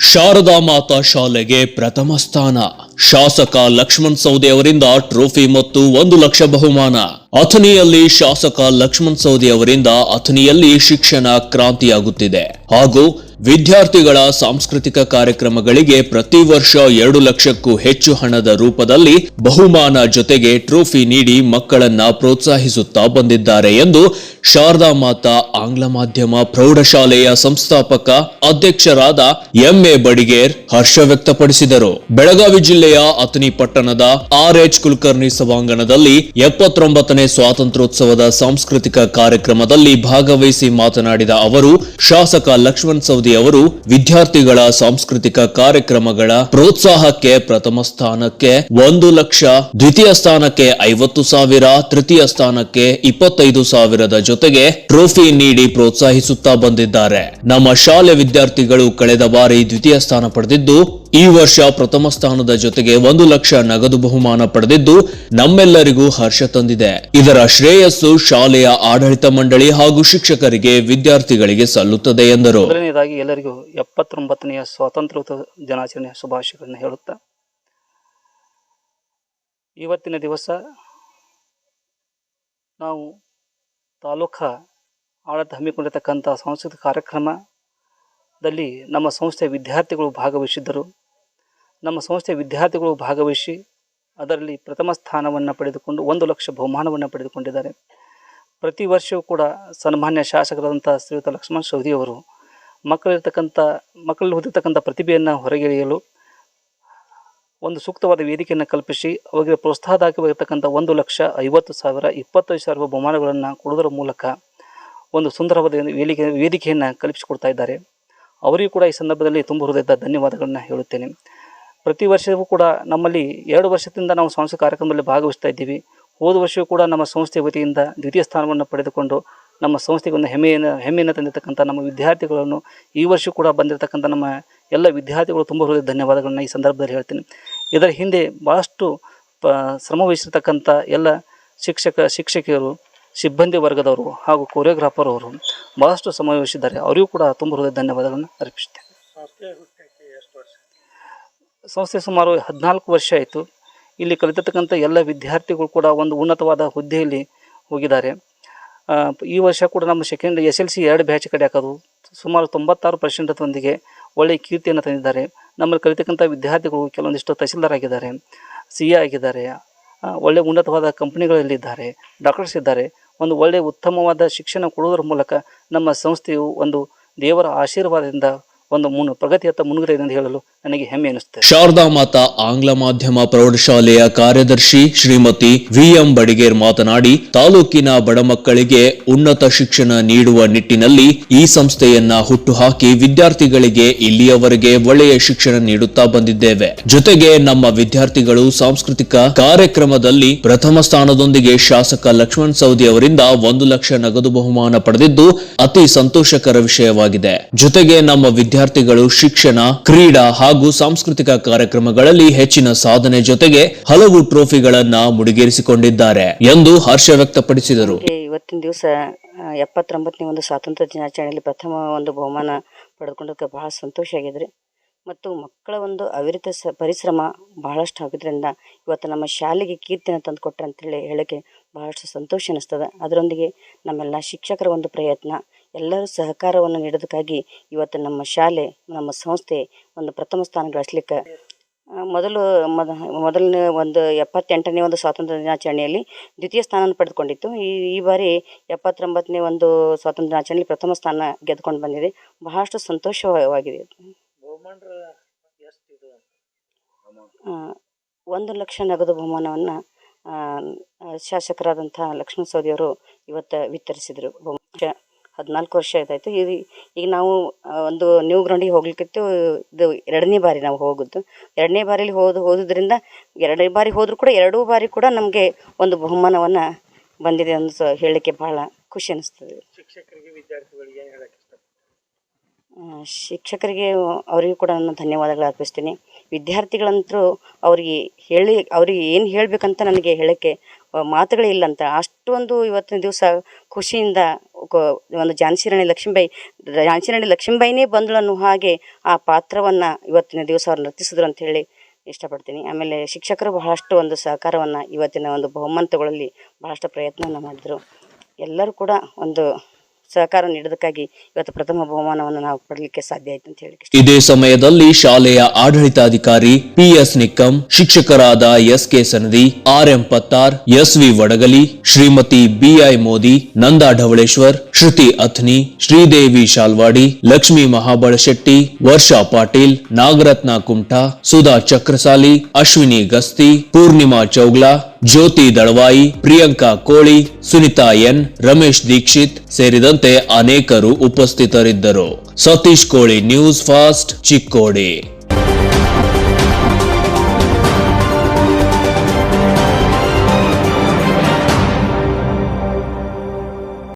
ಶಾರದಾ ಮಾತಾ ಶಾಲೆಗೆ ಪ್ರಥಮ ಸ್ಥಾನ. ಶಾಸಕ ಲಕ್ಷ್ಮಣ್ ಸೌದಿ ಅವರಿಂದ ಟ್ರೋಫಿ ಮತ್ತು ಒಂದು ಲಕ್ಷ ಬಹುಮಾನ. ಅಥನಿಯಲ್ಲಿ ಶಾಸಕ ಲಕ್ಷ್ಮಣ್ ಸೌದಿ ಅವರಿಂದ ಅಥನಿಯಲ್ಲಿ ಶಿಕ್ಷಣ ಕ್ರಾಂತಿಯಾಗುತ್ತಿದೆ. ಹಾಗೂ ವಿದ್ಯಾರ್ಥಿಗಳ ಸಾಂಸ್ಕೃತಿಕ ಕಾರ್ಯಕ್ರಮಗಳಿಗೆ ಪ್ರತಿ ವರ್ಷ ಎರಡು ಲಕ್ಷಕ್ಕೂ ಹೆಚ್ಚು ಹಣದ ರೂಪದಲ್ಲಿ ಬಹುಮಾನ ಜೊತೆಗೆ ಟ್ರೋಫಿ ನೀಡಿ ಮಕ್ಕಳನ್ನ ಪ್ರೋತ್ಸಾಹಿಸುತ್ತಾ ಬಂದಿದ್ದಾರೆ ಎಂದು ಶಾರದಾ ಮಾತಾ ಆಂಗ್ಲ ಮಾಧ್ಯಮ ಪ್ರೌಢಶಾಲೆಯ ಸಂಸ್ಥಾಪಕ ಅಧ್ಯಕ್ಷರಾದ ಎಂಎ ಬಡಿಗೇರ್ ಹರ್ಷ ವ್ಯಕ್ತಪಡಿಸಿದರು. ಬೆಳಗಾವಿ ಜಿಲ್ಲೆಯ ಅಥಣಿ ಪಟ್ಟಣದ ಆರ್ ಎಚ್ ಕುಲಕರ್ಣಿ ಸಭಾಂಗಣದಲ್ಲಿ ಎಪ್ಪತ್ತೊಂಬತ್ತನೇ ಸ್ವಾತಂತ್ರ್ಯೋತ್ಸವದ ಸಾಂಸ್ಕೃತಿಕ ಕಾರ್ಯಕ್ರಮದಲ್ಲಿ ಭಾಗವಹಿಸಿ ಮಾತನಾಡಿದ ಅವರು, ಶಾಸಕ ಲಕ್ಷ್ಮಣ್ ಸೌದಿ ಅವರು ವಿದ್ಯಾರ್ಥಿಗಳ ಸಾಂಸ್ಕೃತಿಕ ಕಾರ್ಯಕ್ರಮಗಳ ಪ್ರೋತ್ಸಾಹಕ್ಕೆ ಪ್ರಥಮ ಸ್ಥಾನಕ್ಕೆ ಒಂದು ಲಕ್ಷ, ದ್ವಿತೀಯ ಸ್ಥಾನಕ್ಕೆ ಐವತ್ತು ಸಾವಿರ, ತೃತೀಯ ಸ್ಥಾನಕ್ಕೆ ಇಪ್ಪತ್ತೈದು ಸಾವಿರದ ಜೊತೆಗೆ ಟ್ರೋಫಿ ನೀಡಿ ಪ್ರೋತ್ಸಾಹಿಸುತ್ತಾ ಬಂದಿದ್ದಾರೆ. ನಮ್ಮ ಶಾಲೆ ವಿದ್ಯಾರ್ಥಿಗಳು ಕಳೆದ ಬಾರಿ ದ್ವಿತೀಯ ಸ್ಥಾನ ಪಡೆದಿದ್ದು, ಈ ವರ್ಷ ಪ್ರಥಮ ಸ್ಥಾನದ ಜೊತೆಗೆ ಒಂದು ಲಕ್ಷ ನಗದು ಬಹುಮಾನ ಪಡೆದಿದ್ದು, ನಮ್ಮೆಲ್ಲರಿಗೂ ಹರ್ಷ ತಂದಿದೆ. ಇದರ ಶ್ರೇಯಸ್ಸು ಶಾಲೆಯ ಆಡಳಿತ ಮಂಡಳಿ ಹಾಗೂ ಶಿಕ್ಷಕರಿಗೆ, ವಿದ್ಯಾರ್ಥಿಗಳಿಗೆ ಸಲ್ಲುತ್ತದೆ ಎಂದರು. ಮೊದಲನೇದಾಗಿ ಎಲ್ಲರಿಗೂ ಎಪ್ಪತ್ತೊಂಬತ್ತನೆಯ ಸ್ವಾತಂತ್ರ್ಯ ದಿನಾಚರಣೆಯ ಶುಭಾಶಯಗಳನ್ನು ಹೇಳುತ್ತಾ, ಇವತ್ತಿನ ದಿವಸ ನಾವು ತಾಲೂಕಾ ಆಡಳಿತ ಹಮ್ಮಿಕೊಂಡಿರ್ತಕ್ಕಂಥ ಸಾಂಸ್ಕೃತಿಕ ಕಾರ್ಯಕ್ರಮದಲ್ಲಿ ನಮ್ಮ ಸಂಸ್ಥೆಯ ವಿದ್ಯಾರ್ಥಿಗಳು ಭಾಗವಹಿಸಿದ್ದರು. ನಮ್ಮ ಸಂಸ್ಥೆಯ ವಿದ್ಯಾರ್ಥಿಗಳು ಭಾಗವಹಿಸಿ ಅದರಲ್ಲಿ ಪ್ರಥಮ ಸ್ಥಾನವನ್ನು ಪಡೆದುಕೊಂಡು ಒಂದು ಲಕ್ಷ ಬಹುಮಾನವನ್ನು ಪಡೆದುಕೊಂಡಿದ್ದಾರೆ. ಪ್ರತಿ ವರ್ಷವೂ ಕೂಡ ಸನ್ಮಾನ್ಯ ಶಾಸಕರಾದಂಥ ಶ್ರೀಯುತ ಲಕ್ಷ್ಮಣ ಸವದಿಯವರು ಮಕ್ಕಳಿರ್ತಕ್ಕಂಥ, ಮಕ್ಕಳಲ್ಲಿ ಹೊಂದಿರತಕ್ಕಂಥ ಪ್ರತಿಭೆಯನ್ನು ಹೊರಗೆಳೆಯಲು ಒಂದು ಸೂಕ್ತವಾದ ವೇದಿಕೆಯನ್ನು ಕಲ್ಪಿಸಿ ಅವರಿಗೆ ಪ್ರೋತ್ಸಾಹದಾಯಕವಾಗಿರ್ತಕ್ಕಂಥ ಒಂದು ಲಕ್ಷ ಐವತ್ತು ಸಾವಿರ ಇಪ್ಪತ್ತೈದು ಸಾವಿರ ಬಹುಮಾನಗಳನ್ನು ಕೊಡುವುದರ ಮೂಲಕ ಒಂದು ಸುಂದರವಾದ ವೇದಿಕೆ ವೇದಿಕೆಯನ್ನು ಕಲ್ಪಿಸಿಕೊಡ್ತಾ ಇದ್ದಾರೆ. ಅವರಿಗೂ ಕೂಡ ಈ ಸಂದರ್ಭದಲ್ಲಿ ತುಂಬ ಹೃದಯದ ಧನ್ಯವಾದಗಳನ್ನು ಹೇಳುತ್ತೇನೆ. ಪ್ರತಿ ವರ್ಷವೂ ಕೂಡ ನಮ್ಮಲ್ಲಿ ಎರಡು ವರ್ಷದಿಂದ ನಾವು ಸಾಂಸ್ಕೃತಿಕ ಕಾರ್ಯಕ್ರಮದಲ್ಲಿ ಭಾಗವಹಿಸ್ತಾ ಇದ್ದೀವಿ. ಹೋದ ವರ್ಷವೂ ಕೂಡ ನಮ್ಮ ಸಂಸ್ಥೆ ವತಿಯಿಂದ ದ್ವಿತೀಯ ಸ್ಥಾನವನ್ನು ಪಡೆದುಕೊಂಡು ನಮ್ಮ ಸಂಸ್ಥೆಗೆ ಒಂದು ಹೆಮ್ಮೆಯನ್ನು ಹೆಮ್ಮೆಯನ್ನು ತಂದಿರತಕ್ಕಂಥ ನಮ್ಮ ವಿದ್ಯಾರ್ಥಿಗಳನ್ನು ಈ ವರ್ಷ ಕೂಡ ಬಂದಿರತಕ್ಕಂಥ ನಮ್ಮ ಎಲ್ಲ ವಿದ್ಯಾರ್ಥಿಗಳು ತುಂಬ ಹೃದಯ ಧನ್ಯವಾದಗಳನ್ನು ಈ ಸಂದರ್ಭದಲ್ಲಿ ಹೇಳ್ತೀನಿ. ಇದರ ಹಿಂದೆ ಭಾಳಷ್ಟು ಪ ಶ್ರಮವಹಿಸಿರ್ತಕ್ಕಂಥ ಎಲ್ಲ ಶಿಕ್ಷಕ ಶಿಕ್ಷಕಿಯರು ಸಿಬ್ಬಂದಿ ವರ್ಗದವರು ಹಾಗೂ ಕೊರಿಯೋಗ್ರಾಫರ್ ಅವರು ಭಾಳಷ್ಟು ಶ್ರಮ ಅವರಿಗೂ ಕೂಡ ತುಂಬ ಹೃದಯ ಧನ್ಯವಾದಗಳನ್ನು ಅರ್ಪಿಸ್ತೇನೆ. ಸಂಸ್ಥೆ ಸುಮಾರು ಹದಿನಾಲ್ಕು ವರ್ಷ ಆಯಿತು. ಇಲ್ಲಿ ಕಲಿತಕ್ಕಂಥ ಎಲ್ಲ ವಿದ್ಯಾರ್ಥಿಗಳು ಕೂಡ ಒಂದು ಉನ್ನತವಾದ ಹುದ್ದೆಯಲ್ಲಿ ಹೋಗಿದ್ದಾರೆ. ಈ ವರ್ಷ ಕೂಡ ನಮ್ಮ ಸೆಕೆಂಡ್ ಎಸ್ ಎಲ್ ಸಿ ಎರಡು ಬ್ಯಾಚ್ ಕಡೆ ಹಾಕೋದು. ಸುಮಾರು ತೊಂಬತ್ತಾರು ಪರ್ಸೆಂಟದೊಂದಿಗೆ ಒಳ್ಳೆಯ ಕೀರ್ತಿಯನ್ನು ತಂದಿದ್ದಾರೆ. ನಮ್ಮಲ್ಲಿ ಕಲಿತಕ್ಕಂಥ ವಿದ್ಯಾರ್ಥಿಗಳು ಕೆಲವೊಂದಿಷ್ಟು ತಹಸೀಲ್ದಾರ್ ಆಗಿದ್ದಾರೆ, ಸಿ ಎ ಆಗಿದ್ದಾರೆ ಒಳ್ಳೆಯ ಉನ್ನತವಾದ ಕಂಪ್ನಿಗಳಲ್ಲಿದ್ದಾರೆ, ಡಾಕ್ಟರ್ಸ್ ಇದ್ದಾರೆ. ಒಂದು ಒಳ್ಳೆಯ ಉತ್ತಮವಾದ ಶಿಕ್ಷಣ ಕೊಡುವುದರ ಮೂಲಕ ನಮ್ಮ ಸಂಸ್ಥೆಯು ಒಂದು ದೇವರ ಆಶೀರ್ವಾದದಿಂದ ಒಂದು ಮುನ್ ಪ್ರಗತಿಯತ್ತ ಮುನ್ನುಗ್ರಿದೆ ಎಂದು ಹೇಳಲು ನನಗೆ ಹೆಮ್ಮೆ ಅನಿಸುತ್ತೆ ಶಾರದಾ ಮಾತಾ ಆಂಗ್ಲ ಮಾಧ್ಯಮ ಪ್ರೌಢಶಾಲೆಯ ಕಾರ್ಯದರ್ಶಿ ಶ್ರೀಮತಿ ವಿಎಂ ಬಡಿಗೇರ್ ಮಾತನಾಡಿ, ತಾಲೂಕಿನ ಬಡ ಮಕ್ಕಳಿಗೆ ಉನ್ನತ ಶಿಕ್ಷಣ ನೀಡುವ ನಿಟ್ಟಿನಲ್ಲಿ ಈ ಸಂಸ್ಥೆಯನ್ನ ಹುಟ್ಟುಹಾಕಿ ವಿದ್ಯಾರ್ಥಿಗಳಿಗೆ ಇಲ್ಲಿಯವರೆಗೆ ಒಳ್ಳೆಯ ಶಿಕ್ಷಣ ನೀಡುತ್ತಾ ಬಂದಿದ್ದೇವೆ. ಜೊತೆಗೆ ನಮ್ಮ ವಿದ್ಯಾರ್ಥಿಗಳು ಸಾಂಸ್ಕೃತಿಕ ಕಾರ್ಯಕ್ರಮದಲ್ಲಿ ಪ್ರಥಮ ಸ್ಥಾನದೊಂದಿಗೆ ಶಾಸಕ ಲಕ್ಷ್ಮಣ್ ಸೌದಿ ಅವರಿಂದ ಒಂದು ಲಕ್ಷ ನಗದು ಬಹುಮಾನ ಪಡೆದಿದ್ದು, ಅತಿ ಸಂತೋಷಕರ ವಿಷಯವಾಗಿದೆ. ಜೊತೆಗೆ ನಮ್ಮ ವಿದ್ಯಾರ್ಥಿಗಳು ಶಿಕ್ಷಣ, ಕ್ರೀಡಾ ಹಾಗೂ ಸಾಂಸ್ಕೃತಿಕ ಕಾರ್ಯಕ್ರಮಗಳಲ್ಲಿ ಹೆಚ್ಚಿನ ಸಾಧನೆ ಜೊತೆಗೆ ಹಲವು ಟ್ರೋಫಿಗಳನ್ನ ಮುಡಿಗೇರಿಸಿಕೊಂಡಿದ್ದಾರೆ ಎಂದು ಹರ್ಷ ವ್ಯಕ್ತಪಡಿಸಿದರು. ಇವತ್ತಿನ ದಿವಸ ಎಪ್ಪತ್ತೊಂಬತ್ತನೇ ಒಂದು ಸ್ವಾತಂತ್ರ್ಯ ದಿನಾಚರಣೆಯಲ್ಲಿ ಪ್ರಥಮ ಒಂದು ಬಹುಮಾನ ಪಡೆದುಕೊಂಡಕ್ಕೆ ಬಹಳ ಸಂತೋಷ ಆಗಿದ್ರಿ. ಮತ್ತು ಮಕ್ಕಳ ಒಂದು ಅವಿರತ ಪರಿಶ್ರಮ ಬಹಳಷ್ಟು ಆಗಿದ್ರಿಂದ ಇವತ್ತು ನಮ್ಮ ಶಾಲೆಗೆ ಕೀರ್ತಿನ ತಂದು ಕೊಟ್ರೆ ಅಂತೇಳಿ ಹೇಳೋಕ್ಕೆ ಬಹಳಷ್ಟು ಸಂತೋಷ ಅನ್ನಿಸ್ತದೆ. ಅದರೊಂದಿಗೆ ನಮ್ಮೆಲ್ಲ ಶಿಕ್ಷಕರ ಒಂದು ಪ್ರಯತ್ನ ಎಲ್ಲರೂ ಸಹಕಾರವನ್ನು ನೀಡೋದಕ್ಕಾಗಿ ಇವತ್ತು ನಮ್ಮ ಶಾಲೆ ನಮ್ಮ ಸಂಸ್ಥೆ ಒಂದು ಪ್ರಥಮ ಸ್ಥಾನ ಗಳಿಸ್ಲಿಕ್ಕೆ. ಮೊದಲು ಮೊದ ಮೊದಲನೇ ಒಂದು ಎಪ್ಪತ್ತೆಂಟನೇ ಒಂದು ಸ್ವಾತಂತ್ರ್ಯ ದಿನಾಚರಣೆಯಲ್ಲಿ ದ್ವಿತೀಯ ಸ್ಥಾನವನ್ನು ಪಡೆದುಕೊಂಡಿತ್ತು. ಈ ಈ ಬಾರಿ ಎಪ್ಪತ್ತೊಂಬತ್ತನೇ ಒಂದು ಸ್ವಾತಂತ್ರ್ಯ ದಿನಾಚರಣೆಯಲ್ಲಿ ಪ್ರಥಮ ಸ್ಥಾನ ಗೆದ್ದುಕೊಂಡು ಬಂದಿದೆ. ಬಹಳಷ್ಟು ಸಂತೋಷವಾಗಿದೆ. ಒಂದು ಲಕ್ಷ ನಗದು ಬಹುಮಾನವನ್ನು ಶಾಸಕರಾದಂಥ ಲಕ್ಷ್ಮಣ ಸವದಿಯವರು ಇವತ್ತು ವಿತರಿಸಿದರು. ಬಹುಮಾನ. ಹದಿನಾಲ್ಕು ವರ್ಷ ಆಯ್ತಾಯಿತು ಈ ಈಗ ನಾವು ಒಂದು ನ್ಯೂ ಗ್ರೌಂಡಿಗೆ ಹೋಗ್ಲಿಕ್ಕಿತ್ತು ಇದು ಎರಡನೇ ಬಾರಿ ನಾವು ಹೋಗೋದು ಎರಡನೇ ಬಾರಿಲಿ ಹೋದ ಹೋದುದರಿಂದ ಎರಡನೇ ಬಾರಿ ಹೋದರೂ ಕೂಡ ಎರಡೂ ಬಾರಿ ಕೂಡ ನಮಗೆ ಒಂದು ಬಹುಮಾನವನ್ನು ಬಂದಿದೆ ಅಂತ ಸ- ಹೇಳಲಿಕ್ಕೆ ಬಹಳ ಖುಷಿ ಅನಿಸ್ತದೆ. ಆ, ಶಿಕ್ಷಕರಿಗೆ ಅವರಿಗೂ ಕೂಡ ನಾನು ಧನ್ಯವಾದಗಳು ಅರ್ಪಿಸ್ತೀನಿ. ವಿದ್ಯಾರ್ಥಿಗಳಂತರೂ ಅವರಿಗೆ ಹೇಳಿ, ಅವರಿಗೆ ಏನು ಹೇಳಬೇಕಂತ ನನಗೆ ಹೇಳೋಕ್ಕೆ ಮಾತುಗಳೇ ಇಲ್ಲ ಅಂತ. ಅಷ್ಟೊಂದು ಇವತ್ತಿನ ದಿವಸ ಖುಷಿಯಿಂದ ಒಂದು ಝಾನ್ಸಿ ರಾಣಿ ಲಕ್ಷ್ಮೀಬಾಯಿ ಝಾನ್ಸಿ ರಾಣಿ ಲಕ್ಷ್ಮೀಬಾಯಿನೇ ಬಂದಳು ಅನ್ನೋ ಹಾಗೆ ಆ ಪಾತ್ರವನ್ನು ಇವತ್ತಿನ ದಿವಸ ಅವ್ರು ನರ್ತಿಸಿದ್ರು ಅಂತ ಹೇಳಿ ಇಷ್ಟಪಡ್ತೀನಿ. ಆಮೇಲೆ ಶಿಕ್ಷಕರು ಬಹಳಷ್ಟು ಒಂದು ಸಹಕಾರವನ್ನು ಇವತ್ತಿನ ಒಂದು ಬಹುಮಾನ ತಗೊಳ್ಳಲ್ಲಿ ಬಹಳಷ್ಟು ಪ್ರಯತ್ನವನ್ನು ಮಾಡಿದರು. ಎಲ್ಲರೂ ಕೂಡ ಒಂದು ಸಹಕಾರ ನೀಡೋದಕ್ಕಾಗಿ ಇವತ್ತು ಪ್ರಥಮ ಬಹುಮಾನವನ್ನು ನಾವು ಪಡಲಿಕ್ಕೆ ಸಾಧ್ಯ ಆಯ್ತು ಅಂತ ಹೇಳಿ ಇದೇ ಸಮಯದಲ್ಲಿ ಶಾಲೆಯ ಆಡಳಿತಾಧಿಕಾರಿ ಪಿಎಸ್ ನಿಕ್ಕಂ, ಶಿಕ್ಷಕರಾದ S K Sanadi, R M Pattar, S V Vadagali, Shrimati BI Modi, Nanda Dhavaleshwar Shruti Athni Sridevi Shalwadi, Lakshmi Mahabalashetti Varsha Patil, Nagaratna Kumta Sudha Chakrasali, Ashwini Gasti, Poornima Chougla Jyoti Dalavayi, Priyanka Koli, Sunita N, Ramesh Dixit ಸೇರಿದಂತೆ ಅನೇಕರು ಉಪಸ್ಥಿತರಿದ್ದರು. ಸತೀಶ್ ಕೋಳಿ news fast, Chikkodi.